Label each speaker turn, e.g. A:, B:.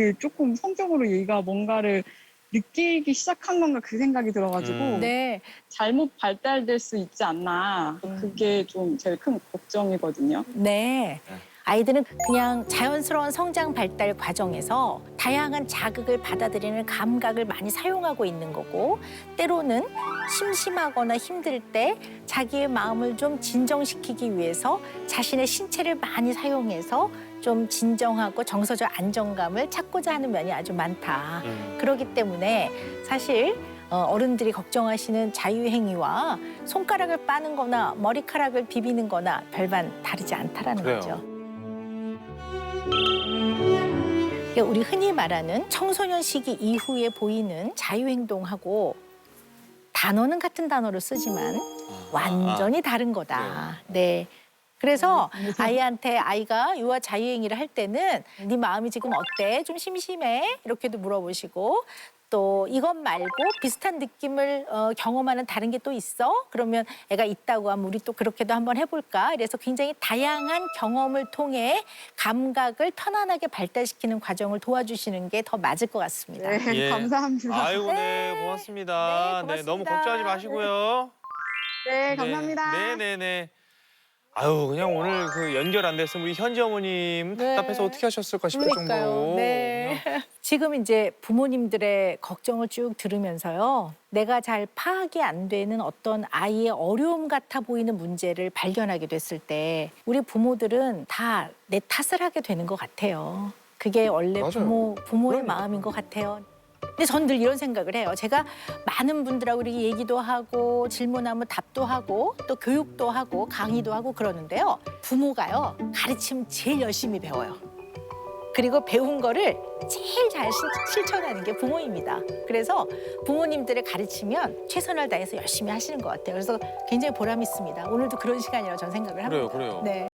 A: 그 조금 성적으로 얘가 뭔가를 느끼기 시작한 건가 그 생각이 들어가지고
B: 음.
C: 네.
A: 잘못 발달될 수 있지 않나 그게 좀 제일 큰 걱정이거든요.
C: 네.
B: 네.
C: 아이들은 그냥 자연스러운 성장 발달 과정에서 다양한 자극을 받아들이는 감각을 많이 사용하고 있는 거고 때로는 심심하거나 힘들 때 자기의 마음을 좀 진정시키기 위해서 자신의 신체를 많이 사용해서 좀 진정하고 정서적 안정감을 찾고자 하는 면이 아주 많다.
B: 음.
C: 그렇기 때문에 사실 어, 어른들이 걱정하시는 자유행위와 손가락을 빠는 거나 머리카락을 비비는 거나 별반 다르지 않다라는
B: 그래요.
C: 거죠. 이게 우리 흔히 말하는 청소년 시기 이후에 보이는 자유행동하고 단어는 같은 단어를 쓰지만 완전히 다른 거다. 네. 그래서 아이한테 아이가 유아 자유행위를 할 때는 네 마음이 지금 어때? 좀 심심해? 이렇게도 물어보시고 또 이것 말고 비슷한 느낌을 어, 경험하는 다른 게 또 있어? 그러면 애가 있다고 하면 우리 또 그렇게도 한번 해볼까? 그래서 굉장히 다양한 경험을 통해 감각을 편안하게 발달시키는 과정을 도와주시는 게 더 맞을 것 같습니다.
A: 네,
B: 예.
A: 감사합니다.
B: 아이고 네
C: 네.
B: 고맙습니다.
C: 네,
B: 네, 너무
C: 고맙습니다.
B: 걱정하지 마시고요.
A: 네, 감사합니다.
B: 네 네 네. 아유 그냥 오늘 그 연결 안 됐으면 우리 현지 어머님
C: 네.
B: 답답해서 어떻게 하셨을까 싶을
C: 그러니까요.
B: 정도로.
C: 네. 지금 이제 부모님들의 걱정을 쭉 들으면서요. 내가 잘 파악이 안 되는 어떤 아이의 어려움 같아 보이는 문제를 발견하게 됐을 때 우리 부모들은 다 내 탓을 하게 되는 것 같아요. 그게 원래
B: 맞아요.
C: 부모 부모의
B: 그럼요.
C: 마음인 것 같아요. 근데 전 늘 이런 생각을 해요. 제가 많은 분들하고 이렇게 얘기도 하고 질문하면 답도 하고 또 교육도 하고 강의도 하고 그러는데요. 부모가요 가르치면 제일 열심히 배워요. 그리고 배운 거를 제일 잘 실- 실천하는 게 부모입니다. 그래서 부모님들의 가르치면 최선을 다해서 열심히 하시는 것 같아요. 그래서 굉장히 보람 있습니다. 오늘도 그런 시간이라고 저는 생각을 합니다.
B: 그래요, 그래요.
C: 네.